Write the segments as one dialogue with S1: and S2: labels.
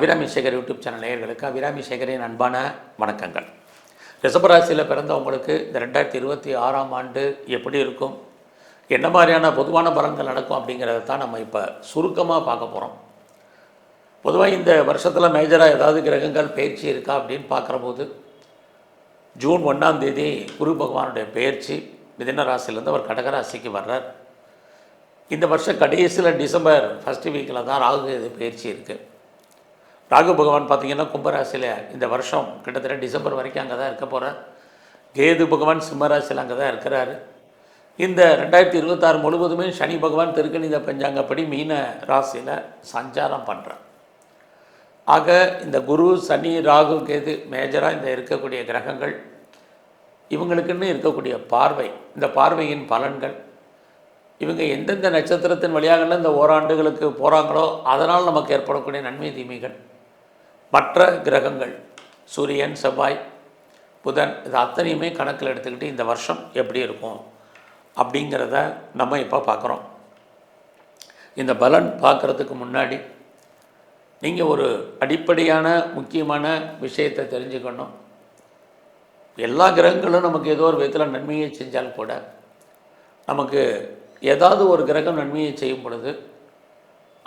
S1: Abirami Sekar YouTube channel நேயர்களுக்கு அபிராமி சேகரின் அன்பான வணக்கங்கள். ரிஷபராசியில் பிறந்தவங்களுக்கு இந்த ரெண்டாயிரத்தி இருபத்தி ஆறாம் ஆண்டு எப்படி இருக்கும்? என்ன மாதிரியான பொதுவான பலன்கள் நடக்கும் அப்படிங்கிறத தான் நம்ம இப்போ சுருக்கமாக பார்க்க போகிறோம் பொதுவாக இந்த வருஷத்தில் மேஜராக ஏதாவது கிரகங்கள் பயிற்சி இருக்கா அப்படின்னு பார்க்குறபோது ஜூன் ஒன்றாம் தேதி குரு பகவானுடைய பயிற்சி மிதின ராசியிலேருந்து அவர் கடகராசிக்கு வர்றார். இந்த வருஷம் கடைசியில் டிசம்பர் ஃபஸ்ட்டு வீக்கில் தான் ராகு இது பயிற்சி இருக்குது ராகு பகவான் பார்த்திங்கன்னா கும்பராசியில் இந்த வருஷம் கிட்டத்தட்ட டிசம்பர் வரைக்கும் அங்கே தான் இருக்க போகிறார் கேது பகவான் சிம்மராசியில் அங்கே தான் இருக்கிறாரு. இந்த ரெண்டாயிரத்தி இருபத்தாறு முழுவதுமே சனி பகவான் திருக்கணித பஞ்சாங்கப்படி மீன ராசியில் சஞ்சாரம் பண்ணுறார் ஆக இந்த குரு சனி ராகு கேது மேஜராக இந்த இருக்கக்கூடிய கிரகங்கள் இவங்களுக்குன்னு இருக்கக்கூடிய பார்வை இந்த பார்வையின் பலன்கள் இவங்க எந்தெந்த நட்சத்திரத்தின் வழியாகல இந்த ஓராண்டுகளுக்கு போகிறாங்களோ அதனால் நமக்கு ஏற்படக்கூடிய நன்மை தீமைகள் மற்ற கிரகங்கள் சூரியன் செவ்வாய் புதன் இது அத்தனையுமே கணக்கில் எடுத்துக்கிட்டு இந்த வருஷம் எப்படி இருக்கும் அப்படிங்கிறத நம்ம இப்போ பார்க்குறோம். இந்த பலன் பார்க்குறதுக்கு முன்னாடி நீங்கள் ஒரு அடிப்படையான முக்கியமான விஷயத்தை தெரிஞ்சுக்கணும். எல்லா கிரகங்களும் நமக்கு ஏதோ ஒரு விதத்தில் நன்மையை செஞ்சால் கூட நமக்கு ஏதாவது ஒரு கிரகம் நன்மையை செய்யும் பொழுது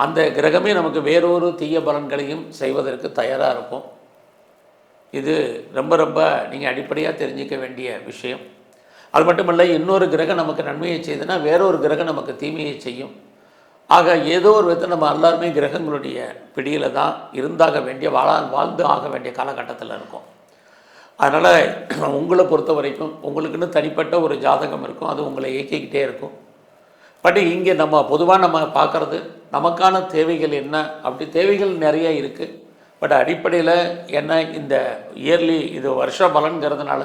S1: அந்த கிரகமே நமக்கு வேறொரு தீய பலன்களையும் செய்வதற்கு தயாராக இருக்கும். இது ரொம்ப ரொம்ப நீங்கள் அடிப்படையாக தெரிஞ்சிக்க வேண்டிய விஷயம். அது மட்டுமல்ல இன்னொரு கிரகம் நமக்கு நன்மையை செய்யுதுன்னா வேறொரு கிரகம் நமக்கு தீமையை செய்யும். ஆக ஏதோ ஒரு விதத்தில் நம்ம எல்லாருமே கிரகங்களுடைய பிடியில் தான் இருந்தாக வேண்டிய வாழ வாழ்ந்து ஆக வேண்டிய காலகட்டத்தில் இருக்கும். அதனால் உங்களை பொறுத்த வரைக்கும் உங்களுக்குன்னு தனிப்பட்ட ஒரு ஜாதகம் இருக்கும். அது உங்களை இயக்கிக்கிட்டே இருக்கும். பட் இங்கே நம்ம பொதுவாக நம்ம பார்க்குறது நமக்கான தேவைகள் என்ன? அப்படி தேவைகள் நிறைய இருக்குது பட் அடிப்படையில் என்ன இந்த இயர்லி இது வருஷ பலன்கிறதுனால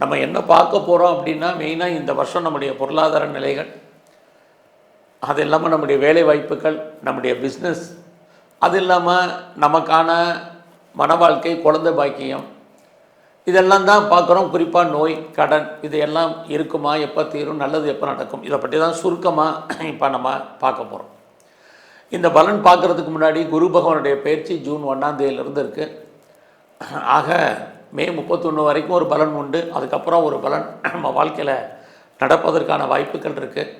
S1: நம்ம என்ன பார்க்க போகிறோம் அப்படின்னா மெயினாக இந்த வருஷம் நம்முடைய பொருளாதார நிலைகள் அது இல்லாமல் நம்முடைய வேலை வாய்ப்புகள் நம்முடைய பிஸ்னஸ் அது இல்லாமல் நமக்கான மன வாழ்க்கை குழந்தை பாக்கியம் இதெல்லாம் தான் பார்க்குறோம். குறிப்பாக நோய் கடன் இது எல்லாம் இருக்குமா? எப்போ தீரும்? நல்லது எப்போ நடக்கும்? இதை பற்றி தான் சுருக்கமாக இப்போ நம்ம பார்க்க போகிறோம் இந்த பலன் பார்க்குறதுக்கு முன்னாடி குரு பகவானுடைய பயிற்சி ஜூன் ஒன்றாம் தேதியிலிருந்து இருக்குது ஆக மே முப்பத்தொன்று வரைக்கும் ஒரு பலன் உண்டு. அதுக்கப்புறம் ஒரு பலன் நம்ம வாழ்க்கையில் நடப்பதற்கான வாய்ப்புகள் இருக்குது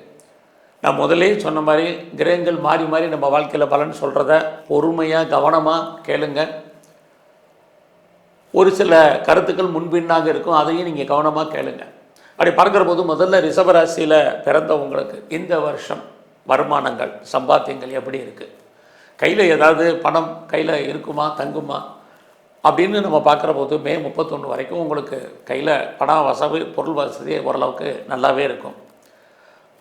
S1: நான் முதலே சொன்ன மாதிரி கிரகங்கள் மாறி மாறி நம்ம வாழ்க்கையில் பலன் சொல்கிறத பொறுமையாக கவனமாக கேளுங்க. ஒரு சில கருத்துக்கள் முன்பின்னாக இருக்கும். அதையும் நீங்கள் கவனமாக கேளுங்க. அப்படி பார்க்குற போது முதல்ல ரிஷபராசியில் பிறந்தவங்களுக்கு இந்த வருஷம் வருமானங்கள் சம்பாத்தியங்கள் எப்படி இருக்குது கையில் ஏதாவது பணம் கையில் இருக்குமா தங்குமா? அப்படின்னு நம்ம பார்க்குற போது மே முப்பத்தொன்று வரைக்கும் உங்களுக்கு கையில் பணம் வசதி பொருள் வசதி ஓரளவுக்கு நல்லாவே இருக்கும்.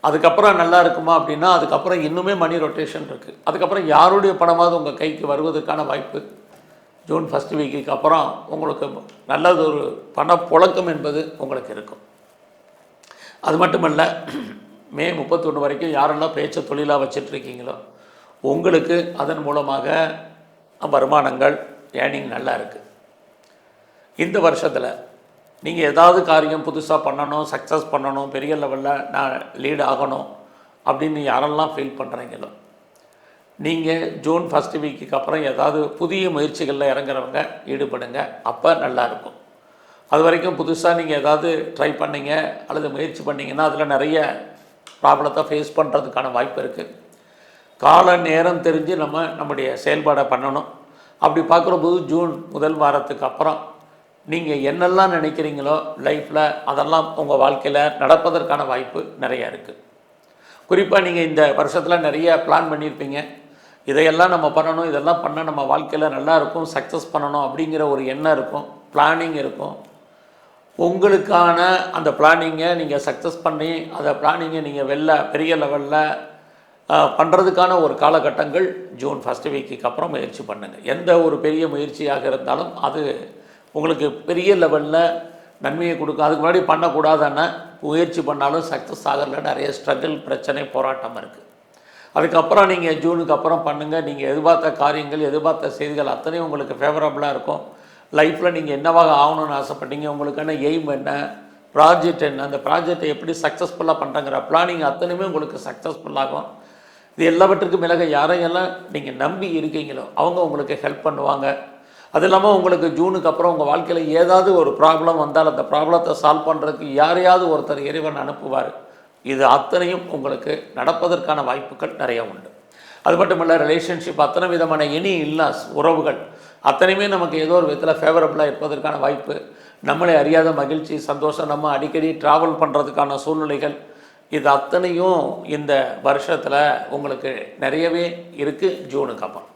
S1: அதுக்கப்புறம் நல்லா இருக்குமா அப்படின்னா அதுக்கப்புறம் இன்னுமே மணி ரொட்டேஷன் இருக்குது அதுக்கப்புறம் யாருடைய பணமாவது உங்கள் கைக்கு வருவதற்கான வாய்ப்பு? ஜூன் ஃபஸ்ட் வீக்குக்கு அப்புறம் உங்களுக்கு நல்லது ஒரு பணப்புழக்கம் என்பது உங்களுக்கு இருக்கும். அது மட்டுமல்ல மே முப்பத்தொன்று வரைக்கும் யாரெல்லாம் பேச்ச தொழிலாக வச்சிட்ருக்கீங்களோ உங்களுக்கு அதன் மூலமாக வருமானங்கள் ஏர்னிங் நல்லா இருக்குது இந்த வருஷத்தில் நீங்கள் ஏதாவது காரியம் புதுசாக பண்ணணும் சக்ஸஸ் பண்ணணும் பெரிய லெவலில் நான் லீட் ஆகணும் அப்படின்னு யாரெல்லாம் ஃபீல் பண்ணுறீங்களோ நீங்கள் ஜூன் ஃபஸ்ட் வீக்குக்கு அப்புறம் ஏதாவது புதிய முயற்சிகளில் இறங்குறவங்க ஈடுபடுங்க அப்போ நல்லாயிருக்கும் அது வரைக்கும் புதுசாக நீங்கள் ஏதாவது ட்ரை பண்ணீங்க அல்லது முயற்சி பண்ணிங்கன்னா அதில் நிறைய ப்ராப்ளத்தை ஃபேஸ் பண்ணுறதுக்கான வாய்ப்பு இருக்குது கால நேரம் தெரிஞ்சு நம்ம நம்முடைய செயல்பாடை பண்ணணும். அப்படி பார்க்குறபோது ஜூன் முதல் வாரத்துக்கு அப்புறம் நீங்கள் என்னெல்லாம் நினைக்கிறீங்களோ லைஃப்பில் அதெல்லாம் உங்கள் வாழ்க்கையில் நடப்பதற்கான வாய்ப்பு நிறையா இருக்குது குறிப்பாக நீங்கள் இந்த வருஷத்தில் நிறைய பிளான் பண்ணியிருப்பீங்க இதையெல்லாம் நம்ம பண்ணணும் இதெல்லாம் பண்ண நம்ம வாழ்க்கையில் நல்லா இருக்கும் சக்ஸஸ் பண்ணணும் அப்படிங்கிற ஒரு எண்ணம் இருக்கும் பிளானிங் இருக்கும். உங்களுக்கான அந்த பிளானிங்கை நீங்கள் சக்ஸஸ் பண்ணி அந்த பிளானிங்கை நீங்கள் வெளில பெரிய லெவலில் பண்ணுறதுக்கான ஒரு காலகட்டங்கள் ஜூன் ஃபஸ்ட் வீக்குக்கு அப்புறம் முயற்சி பண்ணுங்கள் எந்த ஒரு பெரிய முயற்சியாக இருந்தாலும் அது உங்களுக்கு பெரிய லெவலில் நன்மையை கொடுக்கும். அதுக்கு முன்னாடி பண்ணக்கூடாதுன்னா முயற்சி பண்ணாலும் சக்ஸஸ் ஆகல. நிறைய ஸ்ட்ரகிள் பிரச்சனை போராட்டம் இருக்குது அதுக்கப்புறம் நீங்கள் ஜூனுக்கு அப்புறம் பண்ணுங்கள் நீங்கள் எதிர்பார்த்த காரியங்கள் எதிர்பார்த்த செய்திகள் அத்தனையும் உங்களுக்கு ஃபேவரபுளாக இருக்கும். லைஃப்பில் நீங்கள் என்னவாக ஆகணும்னு ஆசைப்பட்டீங்க உங்களுக்கான எய்ம் என்ன ப்ராஜெக்ட் என்ன அந்த ப்ராஜெக்டை எப்படி சக்ஸஸ்ஃபுல்லாக பண்ணுறங்கிற பிளானிங் அத்தனையுமே உங்களுக்கு சக்ஸஸ்ஃபுல்லாகும் இது எல்லாவற்றுக்கும் மிளக யாரையெல்லாம் நீங்கள் நம்பி இருக்கீங்களோ அவங்க உங்களுக்கு ஹெல்ப் பண்ணுவாங்க. அது இல்லாமல் உங்களுக்கு ஜூனுக்கு அப்புறம் உங்கள் வாழ்க்கையில் ஏதாவது ஒரு ப்ராப்ளம் வந்தால் அந்த ப்ராப்ளத்தை சால்வ் பண்ணுறதுக்கு யாரையாவது ஒருத்தர் இறைவன் அனுப்புவார். இது அத்தனையும் உங்களுக்கு நடப்பதற்கான வாய்ப்புகள் நிறைய உண்டு. அது மட்டும் இல்லை ரிலேஷன்ஷிப் அத்தனை விதமான எனி இல்லாஸ் உறவுகள் அத்தனையுமே நமக்கு ஏதோ ஒரு விதத்தில் ஃபேவரபுளாக இருப்பதற்கான வாய்ப்பு. நம்மளை அறியாத மகிழ்ச்சி சந்தோஷம் நம்ம அடிக்கடி ட்ராவல் பண்ணுறதுக்கான சூழ்நிலைகள். இது அத்தனையும் இந்த வருஷத்தில் உங்களுக்கு நிறையவே இருக்குது ஜூனுக்கு அப்புறம்.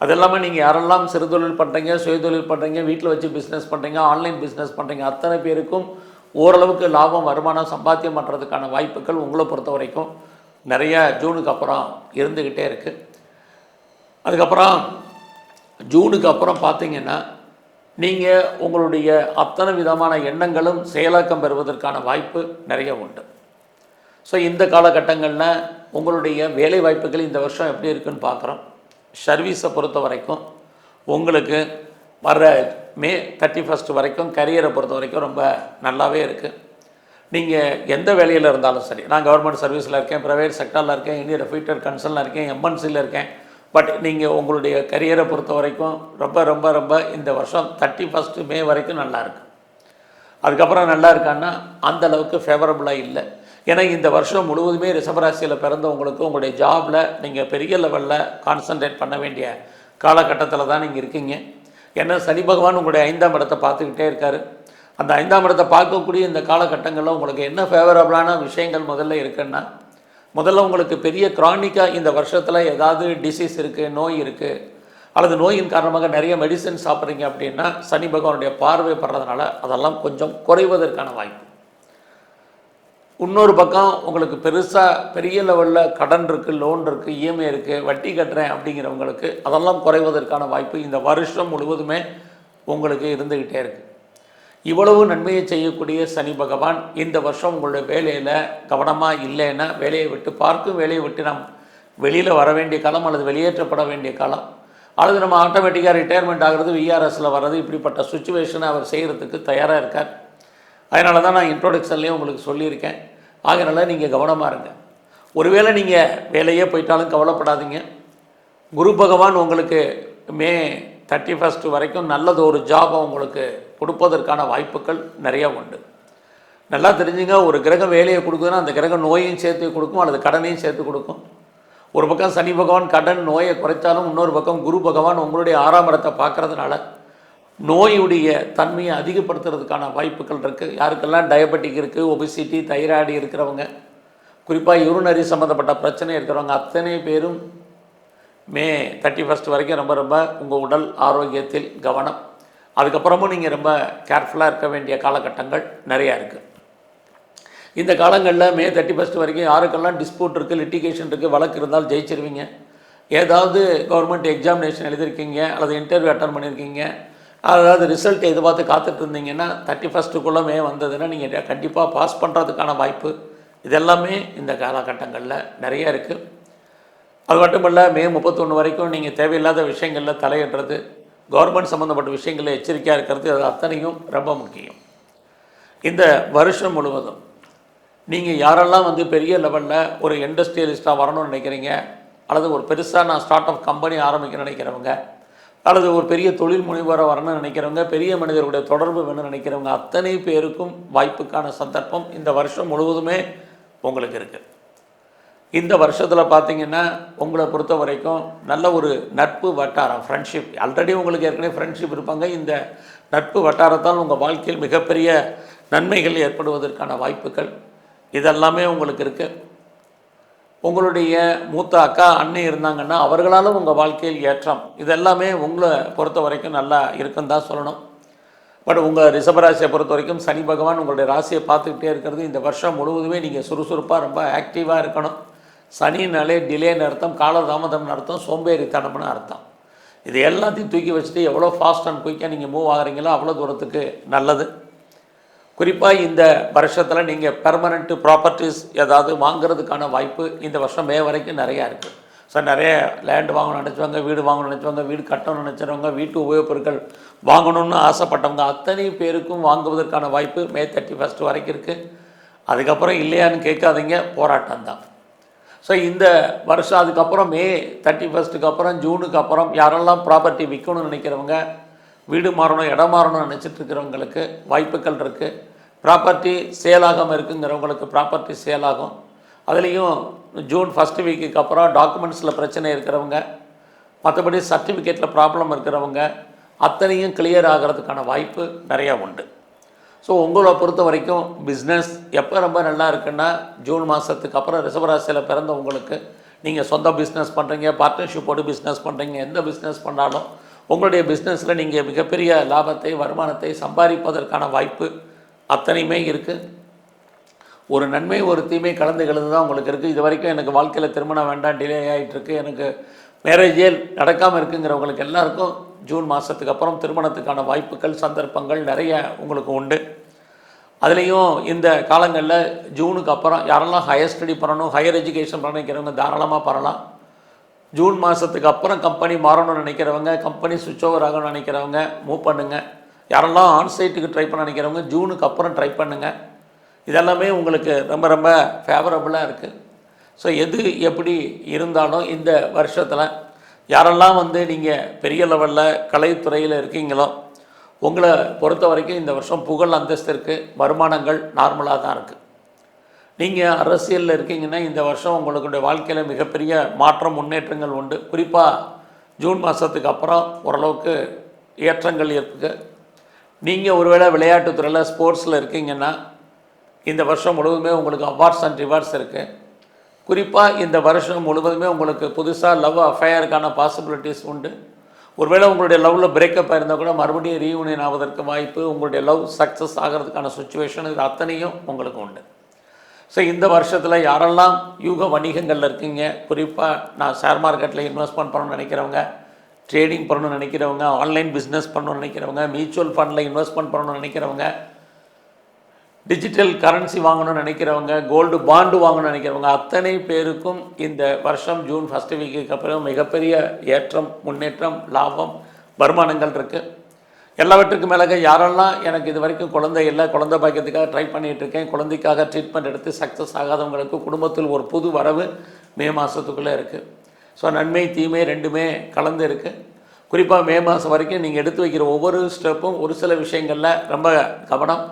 S1: அது இல்லாமல் நீங்கள் யாரெல்லாம் சிறுதொழில் பண்ணுறீங்க சுயதொழில் பண்ணுறீங்க வீட்டில் வச்சு பிஸ்னஸ் பண்ணுறீங்க ஆன்லைன் பிஸ்னஸ் பண்ணுறீங்க அத்தனை பேருக்கும் ஓரளவுக்கு லாபம் வருமானம் சம்பாத்தியம் பண்ணுறதுக்கான வாய்ப்புகள் உங்களை பொறுத்த வரைக்கும் நிறைய ஜூனுக்கு அப்புறம் இருந்துக்கிட்டே இருக்குது அதுக்கப்புறம் ஜூனுக்கு அப்புறம் பார்த்தீங்கன்னா நீங்கள் உங்களுடைய அத்தனை விதமான எண்ணங்களும் செயலாக்கம் பெறுவதற்கான வாய்ப்பு நிறைய உண்டு. ஸோ இந்த காலகட்டங்களில் உங்களுடைய வேலை வாய்ப்புகள் இந்த வருஷம் எப்படி இருக்குன்னு பார்க்குறோம். சர்வீஸை பொறுத்த வரைக்கும் உங்களுக்கு வர்ற மே தேர்ட்டி ஃபஸ்ட் வரைக்கும் கரியரை பொறுத்த வரைக்கும் ரொம்ப நல்லாவே இருக்குது நீங்கள் எந்த வேலையில் இருந்தாலும் சரி நான் கவர்மெண்ட் சர்வீஸில் இருக்கேன் ப்ரைவேட் செக்டரில் இருக்கேன் இந்திய ரெஃபியூட்டர் கன்சர்னில் இருக்கேன் எம்என்சியில் இருக்கேன் பட் நீங்கள் உங்களுடைய கரியரை பொறுத்த வரைக்கும் ரொம்ப ரொம்ப ரொம்ப இந்த வருஷம் தேர்ட்டி ஃபஸ்ட்டு மே வரைக்கும் நல்லாயிருக்கு அதுக்கப்புறம் நல்லா இருக்கான்னா அந்த அளவுக்கு ஃபேவரபுளாக இல்லை. ஏன்னா இந்த வருஷம் முழுவதுமே ரிஷபராசியில் பிறந்தவங்களுக்கு உங்களுடைய ஜாபில் நீங்கள் பெரிய லெவலில் கான்சன்ட்ரேட் பண்ண வேண்டிய காலகட்டத்தில் தான் நீங்கள் இருக்கீங்க. ஏன்னா சனி பகவான் உங்களுடைய ஐந்தாம் இடத்தை பார்த்துக்கிட்டே இருக்கார். அந்த ஐந்தாம் இடத்தை பார்க்கக்கூடிய இந்த காலகட்டங்களில் உங்களுக்கு என்ன ஃபேவரபுளான விஷயங்கள் முதல்ல இருக்குன்னா முதல்ல உங்களுக்கு பெரிய க்ரானிக்காக இந்த வருஷத்தில் ஏதாவது டிசீஸ் இருக்குது நோய் இருக்குது அல்லது நோயின் காரணமாக நிறைய மெடிசன் சாப்பிட்றீங்க அப்படின்னா சனி பகவானுடைய பார்வை படுறதுனால அதெல்லாம் கொஞ்சம் குறைவதற்கான வாய்ப்பு. இன்னொரு பக்கம் உங்களுக்கு பெருசாக பெரிய லெவலில் கடன் இருக்குது லோன் இருக்குது இஎம்ஐ இருக்குது வட்டி கட்டுறேன் அப்படிங்கிறவங்களுக்கு அதெல்லாம் குறைவதற்கான வாய்ப்பு இந்த வருஷம் முழுவதுமே உங்களுக்கு இருந்துக்கிட்டே இருக்குது இவ்வளவு நன்மையை செய்யக்கூடிய சனி பகவான் இந்த வருஷம் உங்களுடைய வேலையில் கவனமாக இல்லைன்னா வேலையை விட்டு பார்க்கும் வேலையை விட்டு நாம் வெளியில் வர வேண்டிய காலம் அல்லது வெளியேற்றப்பட வேண்டிய காலம். அல்லது நம்ம ஆட்டோமேட்டிக்காக ரிட்டையர்மெண்ட் ஆகிறது விஆர்எஸில் வர்றது இப்படிப்பட்ட சுச்சுவேஷனை அவர் செய்கிறதுக்கு தயாராக இருக்கார். அதனால தான் நான் இன்ட்ரோடக்ஷன்லேயே உங்களுக்கு சொல்லியிருக்கேன். ஆகையினால நீங்கள் கவனமாக இருங்க. ஒருவேளை நீங்கள் வேலையே போயிட்டாலும் கவலைப்படாதீங்க. குரு பகவான் உங்களுக்கு மே தேர்ட்டி ஃபஸ்ட்டு வரைக்கும் நல்லது ஒரு ஜாபை உங்களுக்கு கொடுப்பதற்கான வாய்ப்புகள் நிறையா உண்டு. நல்லா தெரிஞ்சுங்க ஒரு கிரகம் வேலையை கொடுக்குதுன்னா அந்த கிரகம் நோயையும் சேர்த்து கொடுக்கும் அல்லது கடனையும் சேர்த்து கொடுக்கும். ஒரு பக்கம் சனி பகவான் கடன் நோயை குறைத்தாலும் இன்னொரு பக்கம் குரு பகவான் உங்களுடைய ஆறாம் இடத்தை பார்க்கறதுனால நோயுடைய தன்மையை அதிகப்படுத்துறதுக்கான வாய்ப்புகள் இருக்குது யாருக்கெல்லாம் டயபெட்டிக் இருக்குது ஒபிசிட்டி தைராய்டு இருக்கிறவங்க குறிப்பாக யூரினரி சம்மந்தப்பட்ட பிரச்சனை இருக்கிறவங்க அத்தனை பேரும் மே தேர்ட்டி ஃபஸ்ட் வரைக்கும் ரொம்ப ரொம்ப உங்கள் உடல் ஆரோக்கியத்தில் கவனம். அதுக்கப்புறமும் நீங்கள் ரொம்ப கேர்ஃபுல்லாக இருக்க வேண்டிய காலகட்டங்கள் நிறையா இருக்குது இந்த காலங்களில் மே தேர்ட்டி ஃபஸ்ட் வரைக்கும் யாருக்கெல்லாம் டிஸ்பியூட் இருக்குது லிட்டிகேஷன் இருக்குது வழக்கு இருந்தால் ஜெயிச்சிருவீங்க. ஏதாவது கவர்மெண்ட் எக்ஸாமினேஷன் எழுதியிருக்கீங்க அல்லது இன்டர்வியூ அட்டன் பண்ணியிருக்கீங்க அதாவது ரிசல்ட் எதிர்பார்த்து காத்துட்டு இருந்தீங்கன்னா தேர்ட்டி ஃபஸ்ட்டுக்குள்ளே மே வந்ததுன்னா நீங்கள் கண்டிப்பாக பாஸ் பண்ணுறதுக்கான வாய்ப்பு இதெல்லாமே இந்த காலகட்டங்களில் நிறைய இருக்குது அது மட்டும் இல்லை மே முப்பத்தொன்று வரைக்கும் நீங்கள் தேவையில்லாத விஷயங்களில் தலையிடுறது கவர்மெண்ட் சம்மந்தப்பட்ட விஷயங்களில் எச்சரிக்கையாக இருக்கிறது அது அத்தனையும் ரொம்ப முக்கியம். இந்த வருஷம் முழுவதும் நீங்கள் யாரெல்லாம் வந்து பெரிய லெவலில் ஒரு இண்டஸ்ட்ரியலிஸ்ட்டாக வரணும்னு நினைக்கிறீங்க அல்லது ஒரு பெருசாக நான் ஸ்டார்ட் அப் கம்பெனி ஆரம்பிக்க நினைக்கிறவங்க அல்லது ஒரு பெரிய தொழில் முனைவராக வரணும்னு நினைக்கிறவங்க பெரிய மனிதர்களுடைய தொடர்பு வேணும்னு நினைக்கிறவங்க அத்தனை பேருக்கும் வாய்ப்புக்கான சந்தர்ப்பம் இந்த வருஷம் முழுவதுமே உங்களுக்கு இருக்குது இந்த வருஷத்தில் பார்த்தீங்கன்னா உங்களை பொறுத்த வரைக்கும் நல்ல ஒரு நட்பு வட்டாரம் ஃப்ரெண்ட்ஷிப் ஆல்ரெடி உங்களுக்கு ஏற்கனவே ஃப்ரெண்ட்ஷிப் இருப்பாங்க. இந்த நட்பு வட்டாரத்தால் உங்கள் வாழ்க்கையில் மிகப்பெரிய நன்மைகள் ஏற்படுவதற்கான வாய்ப்புகள் இதெல்லாமே உங்களுக்கு இருக்குது உங்களுடைய மூத்த அக்கா அண்ணன் இருந்தாங்கன்னா அவர்களாலும் உங்கள் வாழ்க்கையில் ஏற்றம் இதெல்லாமே உங்களை பொறுத்த வரைக்கும் நல்லா இருக்குன்னு தான் சொல்லணும். பட் உங்கள் ரிஷபராசியை பொறுத்த வரைக்கும் சனி பகவான் உங்களுடைய ராசியை பார்த்துக்கிட்டே இருக்கிறது. இந்த வருஷம் முழுவதுமே நீங்கள் சுறுசுறுப்பாக ரொம்ப ஆக்டிவாக இருக்கணும். சனினாலே டிலேன்னு அர்த்தம் காலதாமதம்னு அர்த்தம் சோம்பேறித்தனம்னு அர்த்தம். இது எல்லாத்தையும் தூக்கி வச்சுட்டு எவ்வளோ ஃபாஸ்ட் அண்ட் குயிக்காக நீங்கள் மூவ் ஆகுறீங்களோ அவ்வளோ தூரத்துக்கு நல்லது. குறிப்பாக இந்த வருஷத்தில் நீங்கள் பெர்மனண்ட்டு ப்ராப்பர்ட்டிஸ் ஏதாவது வாங்குறதுக்கான வாய்ப்பு இந்த வருஷம் மே வரைக்கும் நிறையா இருக்குது ஸோ நிறைய லேண்ட் வாங்கணும்னு நினச்சவங்க வீடு வாங்கணும்னு நினச்சவங்க வீடு கட்டணும்னு நினச்சவங்க வீட்டு உபயோகப் பொருட்கள் வாங்கணும்னு ஆசைப்பட்டவங்க அத்தனை பேருக்கும் வாங்குவதற்கான வாய்ப்பு மே தேர்ட்டி ஃபஸ்ட் வரைக்கும் இருக்குது அதுக்கப்புறம் இல்லையான்னு கேட்காதீங்க போராட்டம் தான். ஸோ இந்த வருஷம் அதுக்கப்புறம் மே தேர்ட்டி ஃபஸ்ட்டுக்கு அப்புறம் ஜூனுக்கு அப்புறம் யாரெல்லாம் ப்ராப்பர்ட்டி விற்கணும்னு நினைக்கிறவங்க வீடு மாறணும் இடம் மாறணும்னு நினச்சிட்டு இருக்கிறவங்களுக்கு வாய்ப்புகள் இருக்குது ப்ராப்பர்ட்டி சேல் ஆகாமல் இருக்குங்கிறவங்களுக்கு ப்ராப்பர்ட்டி சேல் ஆகும். அதுலேயும் ஜூன் ஃபஸ்ட்டு வீக்குக்கு அப்புறம் டாக்குமெண்ட்ஸில் பிரச்சனை இருக்கிறவங்க மற்றபடி சர்டிஃபிகேட்டில் ப்ராப்ளம் இருக்கிறவங்க அத்தனையும் கிளியர் ஆகிறதுக்கான வாய்ப்பு நிறையா உண்டு. ஸோ உங்களை பொறுத்த வரைக்கும் பிஸ்னஸ் எப்போ ரொம்ப நல்லா இருக்குன்னா ஜூன் மாதத்துக்கு அப்புறம் ரிசவராசியில் பிறந்த உங்களுக்கு நீங்கள் சொந்த பிஸ்னஸ் பண்ணுறீங்க பார்ட்னர்ஷிப்போடு பிஸ்னஸ் பண்ணுறீங்க எந்த பிஸ்னஸ் பண்ணாலும் உங்களுடைய பிஸ்னஸில் நீங்கள் மிகப்பெரிய லாபத்தை வருமானத்தை சம்பாதிப்பதற்கான வாய்ப்பு அத்தனையுமே இருக்குது ஒரு நன்மை ஒரு தீமை கலந்து கலந்து தான் உங்களுக்கு இருக்குது இது வரைக்கும் எனக்கு வாழ்க்கையில் திருமணம் வேண்டாம் டிலே ஆகிட்டுருக்கு எனக்கு மேரேஜே நடக்காமல் இருக்குங்கிறவங்களுக்கு எல்லாருக்கும் ஜூன் மாதத்துக்கு அப்புறம் திருமணத்துக்கான வாய்ப்புகள் சந்தர்ப்பங்கள் நிறைய உங்களுக்கு உண்டு. அதுலேயும் இந்த காலங்களில் ஜூனுக்கு அப்புறம் யாரெல்லாம் ஹையர் ஸ்டடி பண்ணணும் ஹையர் எஜுகேஷன் பண்ண நினைக்கிறவங்க தாராளமாக பண்ணலாம். ஜூன் மாதத்துக்கு அப்புறம் கம்பெனி மாறணும்னு நினைக்கிறவங்க கம்பெனி சுவிட்ச் ஓவர் ஆகணும்னு நினைக்கிறவங்க மூவ் பண்ணுங்கள் யாரெல்லாம் ஆன்சைட்டுக்கு ட்ரை பண்ண நினைக்கிறவங்க ஜூனுக்கு அப்புறம் ட்ரை பண்ணுங்கள் இதெல்லாமே உங்களுக்கு ரொம்ப ரொம்ப ஃபேவரபுளாக இருக்குது ஸோ எது எப்படி இருந்தாலும் இந்த வருஷத்தில் யாரெல்லாம் வந்து நீங்கள் பெரிய லெவலில் கலைத்துறையில் இருக்கீங்களோ உங்களை பொறுத்த வரைக்கும் இந்த வருஷம் புகழ் அந்தஸ்து இருக்குது வருமானங்கள் நார்மலாக தான் இருக்குது நீங்கள் அரசியலில் இருக்கீங்கன்னா இந்த வருஷம் உங்களுடைய வாழ்க்கையில் மிகப்பெரிய மாற்றம் முன்னேற்றங்கள் உண்டு. குறிப்பாக ஜூன் மாதத்துக்கு அப்புறம் ஓரளவுக்கு ஏற்றங்கள் இருக்குது நீங்கள் ஒருவேளை விளையாட்டுத்துறையில் ஸ்போர்ட்ஸில் இருக்கீங்கன்னா இந்த வருஷம் முழுவதுமே உங்களுக்கு அவார்ட்ஸ் அண்ட் ரிவார்ட்ஸ் இருக்குது குறிப்பாக இந்த வருஷம் முழுவதுமே உங்களுக்கு புதுசாக லவ் அஃபையருக்கான பாசிபிலிட்டிஸ் உண்டு. ஒருவேளை உங்களுடைய லவ்வில் பிரேக்கப் இருந்தால் கூட மறுபடியும் ரீயூனியன் ஆவதற்கு வாய்ப்பு உங்களுடைய லவ் சக்ஸஸ் ஆகிறதுக்கான சுச்சுவேஷன் இது அத்தனையும் உங்களுக்கு உண்டு. ஸோ இந்த வருஷத்தில் யாரெல்லாம் யூக வணிகங்களில் இருக்கீங்க குறிப்பாக நான் ஷேர் மார்க்கெட்டில் இன்வெஸ்ட்மெண்ட் பண்ணணும்னு நினைக்கிறவங்க ட்ரேடிங் பண்ணணும்னு நினைக்கிறவங்க ஆன்லைன் பிஸ்னஸ் பண்ணணும்னு நினைக்கிறவங்க மியூச்சுவல் ஃபண்டில் இன்வெஸ்ட்மெண்ட் பண்ணணும்னு நினைக்கிறவங்க டிஜிட்டல் கரன்சி வாங்கணும்னு நினைக்கிறவங்க கோல்டு பாண்டு வாங்கணும்னு நினைக்கிறவங்க அத்தனை பேருக்கும் இந்த வருஷம் ஜூன் ஃபஸ்ட்டு வீக்குக்கு அப்புறம் மிகப்பெரிய ஏற்றம் முன்னேற்றம் லாபம் வருமானங்கள் இருக்குது எல்லாவற்றுக்கும் மேலாக யாரெல்லாம் எனக்கு இது வரைக்கும் குழந்தை இல்லை குழந்தை பாக்கியத்துக்காக ட்ரை பண்ணிகிட்டு இருக்கேன் குழந்தைக்காக ட்ரீட்மெண்ட் எடுத்து சக்ஸஸ் ஆகாதவங்களுக்கு குடும்பத்தில் ஒரு புது வரவு மே மாதத்துக்குள்ளே இருக்குது ஸோ நன்மை தீமை ரெண்டுமே கலந்து இருக்குது குறிப்பாக மே மாதம் வரைக்கும் நீங்கள் எடுத்து வைக்கிற ஒவ்வொரு ஸ்டெப்பும் ஒரு சில விஷயங்களில் ரொம்ப கவனம்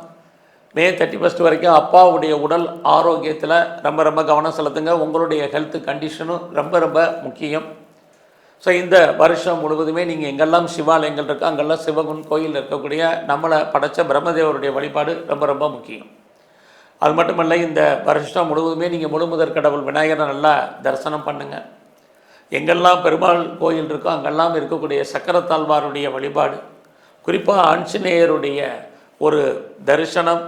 S1: மே தேர்ட்டி ஃபஸ்ட் வரைக்கும் அப்பாவுடைய உடல் ஆரோக்கியத்தில் ரொம்ப ரொம்ப கவனம் செலுத்துங்க. உங்களுடைய ஹெல்த் கண்டிஷனும் ரொம்ப ரொம்ப முக்கியம். ஸோ இந்த வருஷம் முழுவதுமே நீங்கள் எங்கெல்லாம் சிவாலயங்கள் இருக்கோ அங்கெல்லாம் சிவகுன் கோயில் இருக்கக்கூடிய நம்மளை படைச்ச பிரம்மதேவருடைய வழிபாடு ரொம்ப ரொம்ப முக்கியம். அது மட்டுமல்ல இந்த வருஷம் முழுவதுமே நீங்கள் முழுமுதற் கடவுள் விநாயகரை நல்லா தரிசனம் பண்ணுங்கள் எங்கெல்லாம் பெருமாள் கோயில் இருக்கோ அங்கெல்லாம் இருக்கக்கூடிய சக்கரத்தாழ்வாருடைய வழிபாடு. குறிப்பாக ஆஞ்சநேயருடைய ஒரு தரிசனம்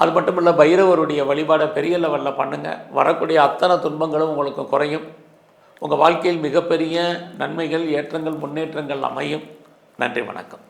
S1: அது மட்டும் இல்லை பைரவருடைய வழிபாடை பெரிய லெவலில் பண்ணுங்கள் வரக்கூடிய அத்தனை துன்பங்களும் உங்களுக்கு குறையும். உங்கள் வாழ்க்கையில் மிகப்பெரிய நன்மைகள் ஏற்றங்கள் முன்னேற்றங்கள் அமையும். நன்றி வணக்கம்.